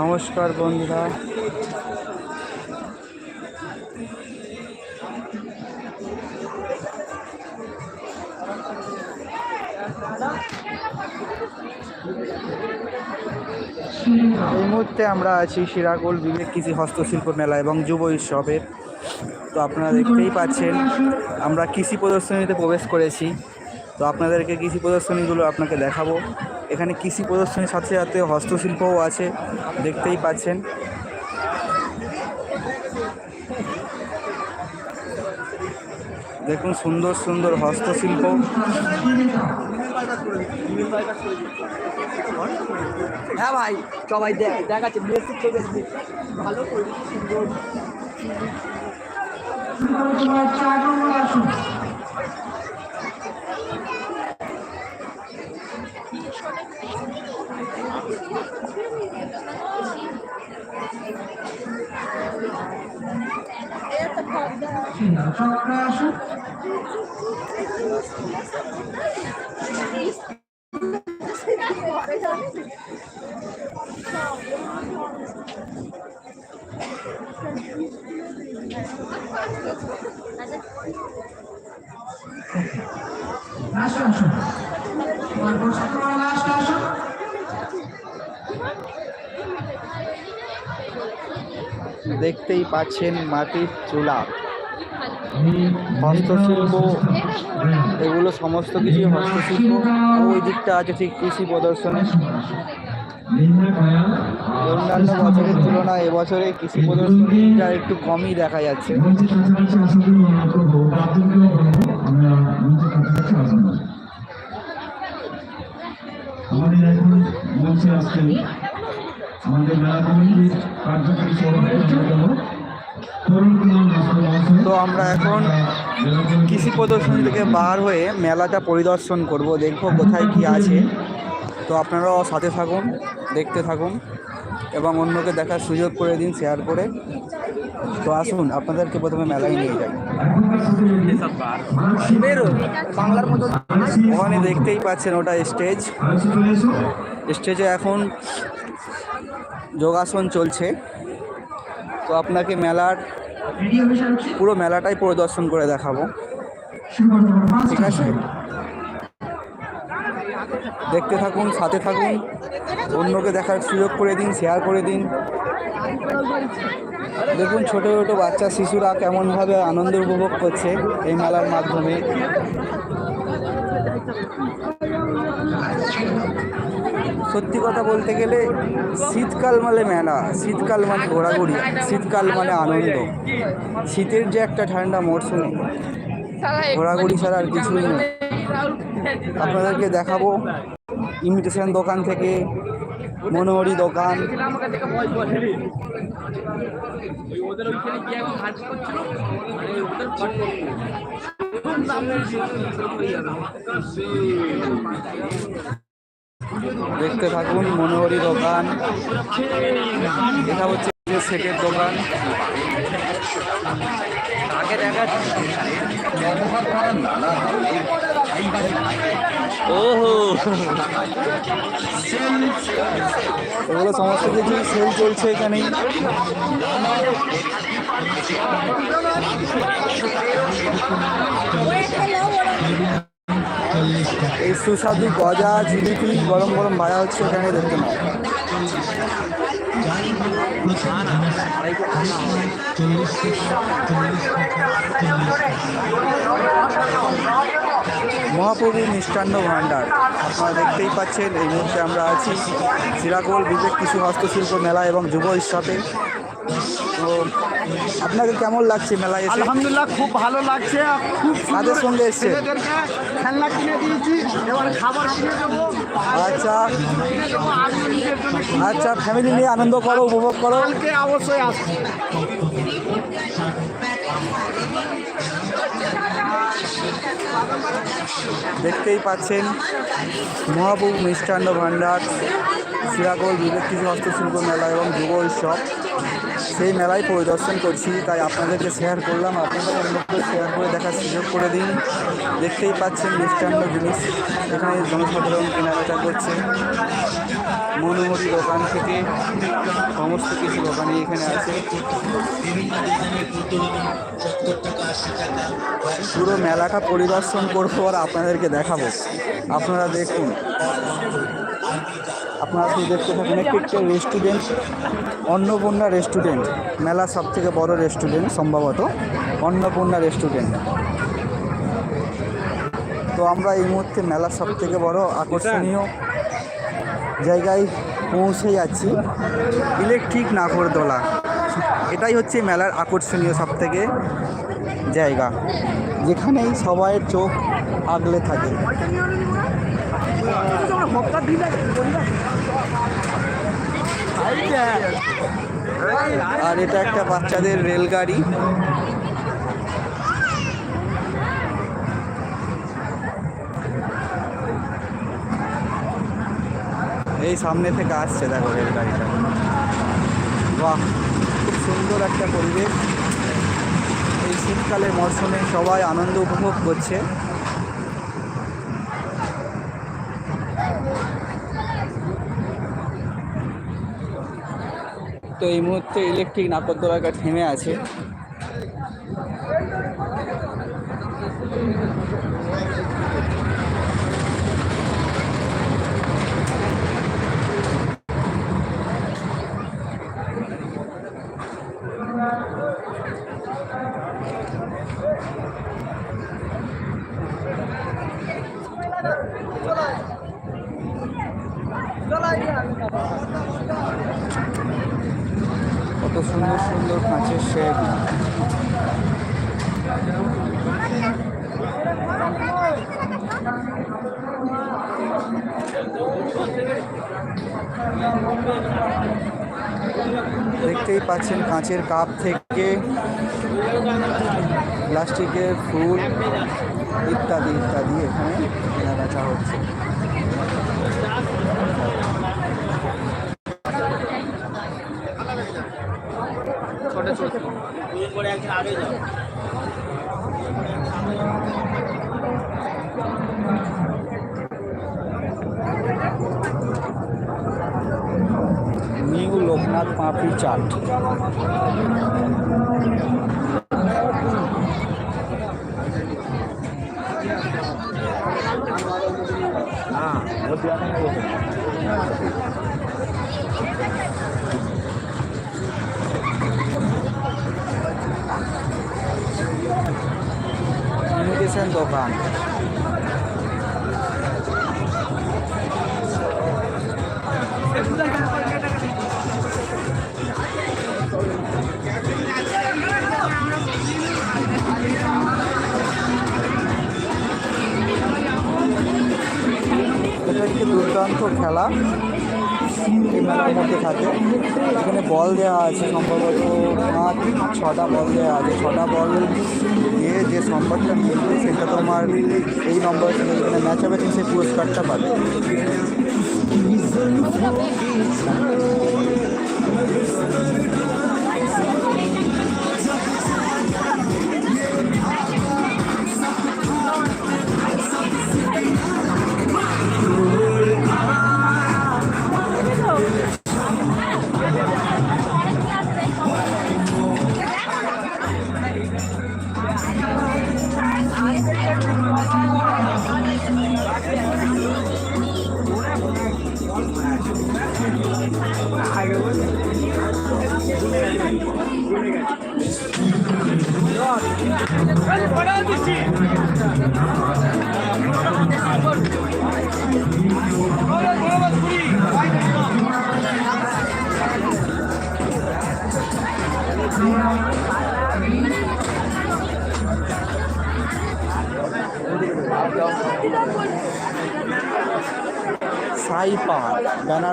নমস্কার বন্ধুরা। এই মুহূর্তে আমরা আছি শিরাগোল বিবেক কৃষি হস্তশিল্প মেলা এবং যুব উৎসবের। তো আপনারা দেখতেই পাচ্ছেন, আমরা কৃষি প্রদর্শনীতে প্রবেশ করেছি। তো আপনাদেরকে কৃষি প্রদর্শনীগুলো আপনাকে দেখাবো। এখানে কৃষি প্রদর্শনীর সাথে সাথে হস্তশিল্পও আছে, দেখতেই পাচ্ছেন। দেখুন, সুন্দর সুন্দর হস্তশিল্প। হ্যাঁ ভাই, সবাই দেখ, দেখাচ্ছে ভালো সুন্দর। আসো তোমার পছন্দ হলে দেখতেই পাচ্ছেন মাটির চুলা। হস্তশিল্প, এগুলো সমস্ত কিছুই হস্তশিল্প। ওই দিকটা আছে ঠিক কৃষি প্রদর্শনী। অন্যান্য বছরের তুলনায় এবছরে কৃষি প্রদর্শনীটা একটু কমই দেখা যাচ্ছে। আমাদের এখন আমাদের মেলা কমিটির কার্যকরী সভাপতি তো আমরা এখন কৃষি প্রদর্শনী থেকে বার হয়ে মেলাটা পরিদর্শন করব দেখব কোথায় কি আছে। তো আপনারাও সাথে থাকুন দেখতে থাকুন এবং অন্যকে দেখার সুযোগ করে দিন শেয়ার করে। তো আসুন আপনাদেরকে প্রথমে মেলায় নিয়ে যাই। বাংলার মতো ওখানে দেখতেই পাচ্ছেন ওটা স্টেজ স্টেজে এখন যোগাসন চলছে। তো আপনাকে মেলার পুরো মেলাটাই পরিদর্শন করে দেখাবো। ঠিক আছে? দেখতে থাকুন সাথে থাকুন। অন্যকে দেখার সুযোগ করে দিন শেয়ার করে দিন। দেখুন ছোট ছোটো বাচ্চা শিশুরা কেমনভাবে আনন্দ উপভোগ করছে এই মেলার মাধ্যমে। সত্যি কথা বলতে গেলে শীতকাল মানে মেলা, শীতকাল মানে ঘোরাঘুরি, শীতকাল মানে আনন্দ। শীতের যে একটা ঠান্ডা মরশুম, ঘোরাঘুরি ছাড়া আর কিছুই নেই আপনাদেরকে দেখাবো ইমিটেশন দোকান থেকে, মনোহরি দোকান। দেখতে থাকুন মনোহরি দোকান। এটা হচ্ছে যে সেটের দোকান। আগে দেখা ওহো। এগুলো সমস্ত কিছু সেল চলছে এখানেই। এই সুস্বাদু গজা জিলিপি গরম গরম ভাজা হচ্ছে এখানে দেখতে পাবেন মহাপ্রভু মিষ্টান্ন ভাণ্ডার। আপনারা দেখতেই পাচ্ছেন, এই মুহূর্তে আমরা আছি। সিরাকোল বিবেক কিছু হস্তশিল্প মেলা এবং যুব উৎসবে তো আপনাকে কেমন লাগছে মেলায় এসে? আলহামদুলিল্লাহ খুব ভালো লাগছে আর খুব কাদের সঙ্গে এসছে? ছেলেদেরকে খেলনা কিনে দিয়েছি এবার খাবার কিনে দেবো। আচ্ছা। আচ্ছা ফ্যামিলি নিয়ে আনন্দ করো উপভোগ করো। কালকে অবশ্যই আসব। দেখতেই পাচ্ছেন মহাবুব মিষ্টান্ন ভাণ্ডার সিরাগোল বিবেক কৃষি হস্তশিল্প মেলা এবং যুব উৎসব সেই মেলায় পরিদর্শন করছি, তাই আপনাদেরকে শেয়ার করলাম। আপনাদের মধ্যে শেয়ার করে দেখার সুযোগ করে দিন। দেখতেই পাচ্ছেন মিষ্টান্ন জিনিস। এখানে জনসাধারণ কেনাবেচা করছে। মনোমরি দোকান থেকে সমস্ত কিছু দোকানই এখানে আছে। পুরো মেলাটা পরিদর্শন করব আর আপনাদেরকে দেখাবো। আপনারা দেখুন। আপনারা শুধু দেখতে থাকুন, একটি রেস্টুরেন্ট অন্নপূর্ণা রেস্টুরেন্ট মেলা সব থেকে বড় রেস্টুরেন্ট সম্ভবত, অন্নপূর্ণা রেস্টুরেন্ট তো আমরা এই মুহূর্তে মেলার সব থেকে বড় আকর্ষণীয় জায়গায় পৌঁছে যাচ্ছি। ইলেকট্রিক নাগরদোলা। এটাই হচ্ছে মেলার আকর্ষণীয় সব থেকে জায়গা, যেখানেই সবাইয়ের চোখ আগলে থাকে। আর এটা একটা বাচ্চাদের রেলগাড়ি। এই সামনে থেকে আসছে দেখো রেলগাড়িটা। বাহ, খুব সুন্দর একটা পরিবেশ। এই শীতকালের মরশুমে সবাই আনন্দ উপভোগ করছে। তো এই মুহূর্তে ইলেকট্রিক নাকরদোলাটা থেমে আছে কত সুন্দর সুন্দর কাঁচের শেড দেখতেই পাচ্ছেন কাঁচের কাপ থেকে প্লাস্টিকের ফুল ইত্যাদি ইত্যাদি এখানে কেনাবেচা হচ্ছে। নিউ লোকনাথ पापड़ी चाट আছে সম্ভবত পাঁচ ছটা বল দেওয়া আছে, ছটা বল দিয়ে যে নম্বরটা মিলবে সেটা তোমার এই নম্বর থেকে এখানে ম্যাচ হবে সেই পুরস্কারটা পাবে।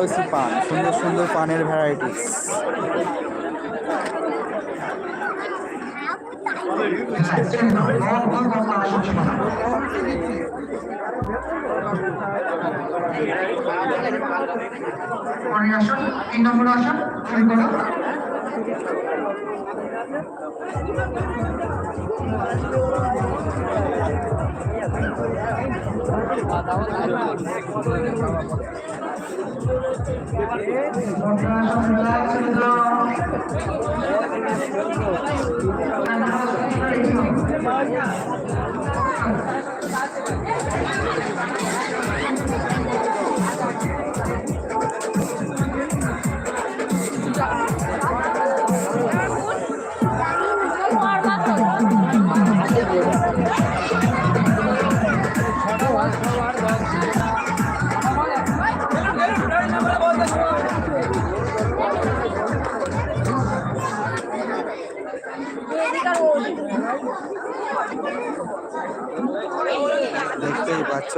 বেনারসি পান সুন্দর সুন্দর পানের ভ্যারাইটিস পরে আসুন তিন নম্বর আসুন শুরু করুন দেখতেই পাচ্ছ?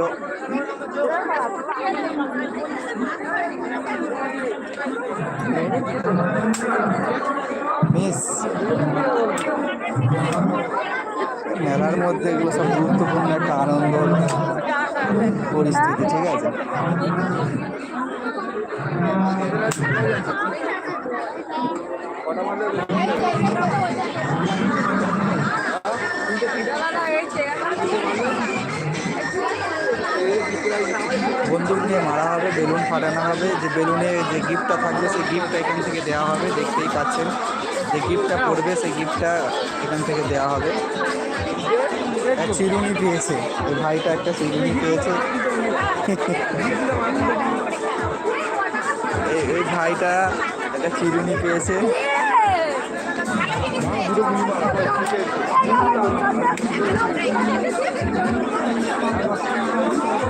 মেলার মধ্যে এগুলো সব গুরুত্বপূর্ণ একটা আনন্দ পরিস্থিতি ঠিক আছে? বন্দুক নিয়ে মারা হবে, বেলুন ফাটানো হবে। যে বেলুনে যে গিফটটা থাকবে, সেই গিফটটা এখান থেকে দেওয়া হবে। দেখতেই পাচ্ছেন, যে গিফটটা পড়বে, সেই গিফটটা এখান থেকে দেওয়া হবে। চিরুনি পেয়েছে। ওই ভাইটা একটা চিরুনি পেয়েছে। এই ভাইটা একটা চিরুনি পেয়েছে।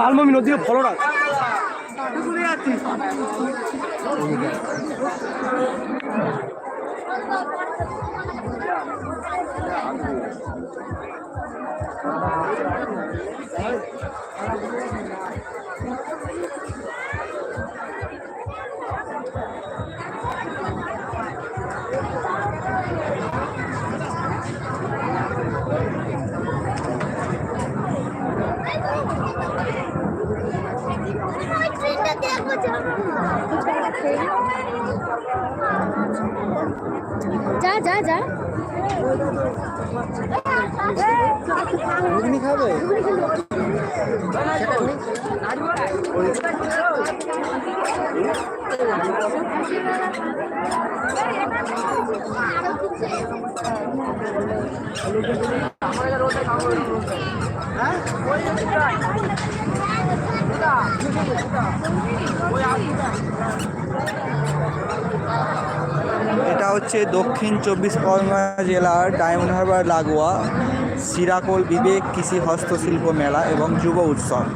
আলমামি নদীর ফলরা যা যা যা ঘুগনি খাবে এটা হচ্ছে দক্ষিণ চব্বিশ পরগনা জেলার ডায়মন্ড হারবার লাগোয়া সিরাকোল বিবেক কৃষি হস্তশিল্প মেলা এবং যুব উৎসব।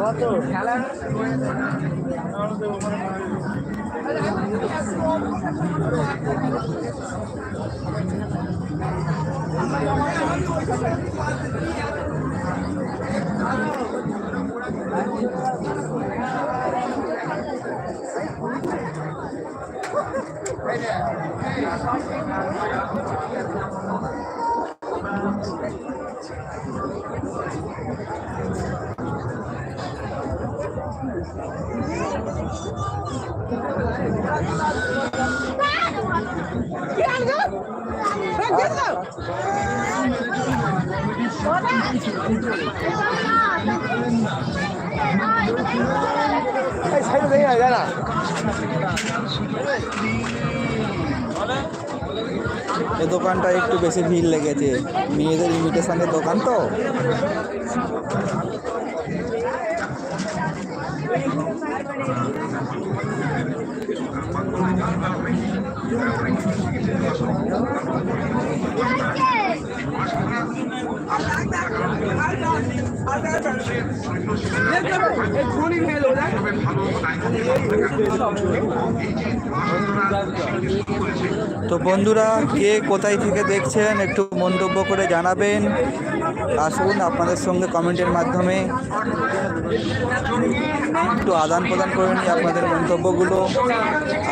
কত? খেলা? এই দোকানটা একটু বেশি ভিড় লেগেছে। মেয়েদের ইমিটেশনের দোকান তো এই ফোনই মেলো দেখ তো বন্ধুরা, কে কোথায় থেকে দেখছেন, একটু মন্তব্য করে জানাবেন। আসুন আপনাদের সঙ্গে কমেন্টের মাধ্যমে। একটু আদান প্রদান করে নিই আপনাদের মন্তব্যগুলো।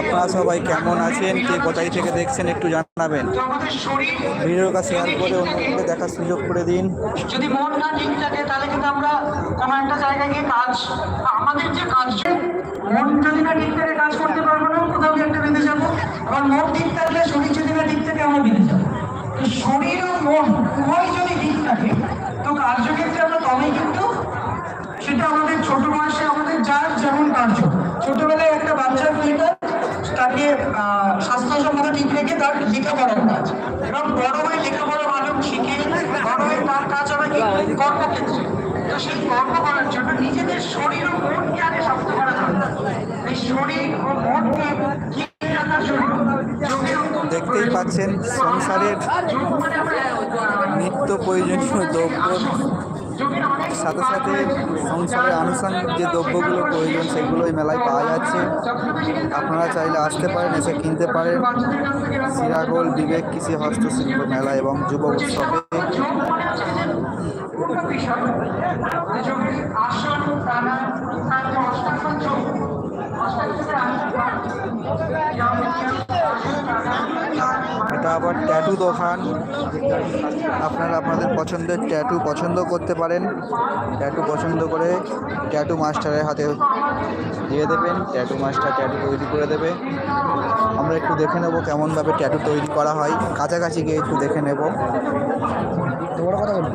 আপনারা সবাই কেমন আছেন, কে কোথায় থেকে দেখছেন একটু জানাবেন। ভিডিওটা শেয়ার করে অন্যকে দেখার সুযোগ করে দিন। যদি মন না ঠিক থাকে, তাহলে কিন্তু আমরা কোনো একটা জায়গায় গিয়ে কাজ, আমাদের যে কাজ মন যদি না ঠিক থাকে, কাজ করতে পারব না, কোথাও একটা বেঁধে যাব। আবার মন ঠিক থাকলে শরীর যদি না ঠিক থাকে, আমরা বেঁধে যাব। শরীর ও মন উভয় যদি ঠিক থাকে, তো কার্যক্ষেত্রে আমরা তবেই কিন্তু সেটা আমাদের ছোট বয়সে আমাদের যার যেমন কার্য। ছোটবেলায় একটা বাচ্চার মেয়েটা তাকে আহ, স্বাস্থ্যসম্মত ঠিক রেখে তার লেখাপড়ার কাজ। এবং বড় হয়ে লেখাপড়া ভালো শিখে বড় হয়ে তার কাজ হবে কর্মক্ষেত্রে। তো সেই কর্ম করার জন্য নিজেদের শরীর ও মনকে আগে শক্ত করা দরকার। এই শরীর ও মনকে ঠিক রাখার জন্য দেখতেই পাচ্ছেন সংসারের মানে নিত্য প্রয়োজনীয় দ্রব্য। সাথে সাথে সংসারের আনুষঙ্গিক যে দ্রব্যগুলো প্রয়োজন সেগুলো এই মেলায় পাওয়া যাচ্ছে আপনারা চাইলে আসতে পারেন এসে কিনতে পারেন সিরাগোল বিবেক কৃষি হস্তশিল্প মেলা এবং যুব উৎসবে মানে এটা আবার ট্যাটু দোকান। আপনারা আপনাদের পছন্দের ট্যাটু পছন্দ করতে পারেন। ট্যাটু পছন্দ করে ট্যাটু মাস্টারের হাতে দিয়ে দেবেন। ট্যাটু মাস্টার ট্যাটু তৈরি করে দেবে। আমরা একটু দেখে নেব কেমনভাবে ট্যাটু তৈরি করা হয়। কাছাকাছি গিয়ে একটু দেখে নেব। কথা বলুন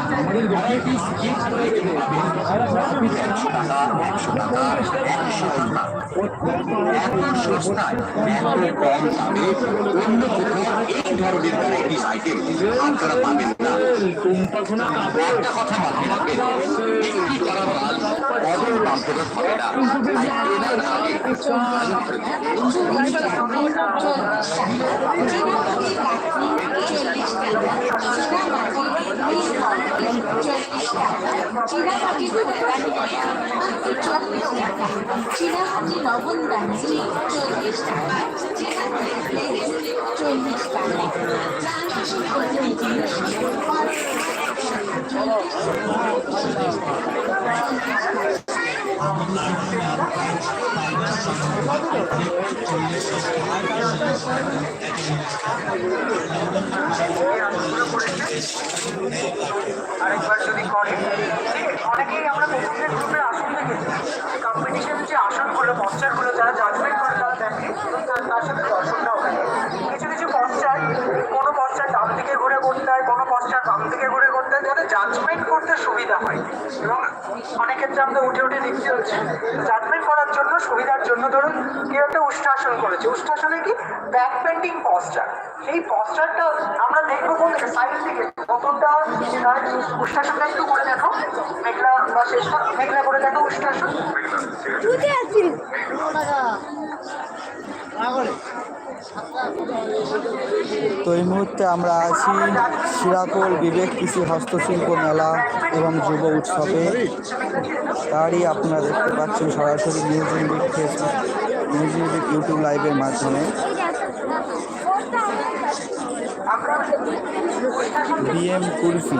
সস্তায় এত কম দামে। অন্য কোথাও এই ধরনের ভ্যারাইটিস আইটেম আপনারা পাবেন না। একটা কথা মাথায় রাখবেন বিক্রি করার মাল অদল দাম ফেরত হবে না তাই কেনার আগে ভালো করে দেখুন। চিরাহাটি লবণ দার্জিলিং চল্লিশ টাকা চিরাহাটি চল্লিশ টাকা পাঁচ আরেকবার যদি করে অনেকেই আমরা পেশেন্টের গ্রুপে আসন দেখেছি কম্পিটিশন যে আসনগুলো পশ্চারগুলো যারা জাজমেন্ট করে তারা দেখে তার সাথে দর্শকরাও দেখে কিছু কিছু পশ্চার কোনো পশ্চার ডান দিকে ঘুরে করতে হয় কোনো পশ্চার বাম দিকে ঘুরে করতে হয় যাতে জাজমেন্ট করতে সুবিধা হয়। এবং অনেক ক্ষেত্রে আমরা উঠে উঠে দেখতে হচ্ছে জাজমেন্ট করার জন্য সুবিধার জন্য। ধরুন কেউ একটা উষ্ঠাসন করেছে। উষ্ঠাসনে কি? ব্যাক পেন্টিং পশ্চার সেই পশ্চারটা আমরা দেখব কোন থেকে সাইড থেকে কতটা তার উষ্ঠাসনটা একটু করে দেখো। মেঘলা বা শেষটা মেঘলা করে দেখো উষ্ঠাসন তো এই মুহূর্তে আমরা আছি শিরাকোল বিবেক কৃষি হস্তশিল্প মেলা এবং যুব উৎসবে। তারই আপনারা দেখতে পাচ্ছেন সরাসরি news unit Facebook news unit YouTube লাইভের মাধ্যমে। BM kulfi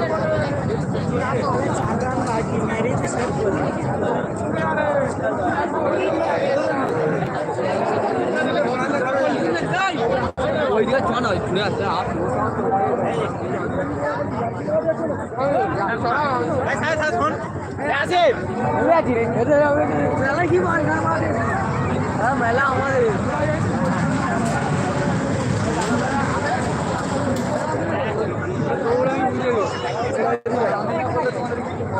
মেলা আমাদের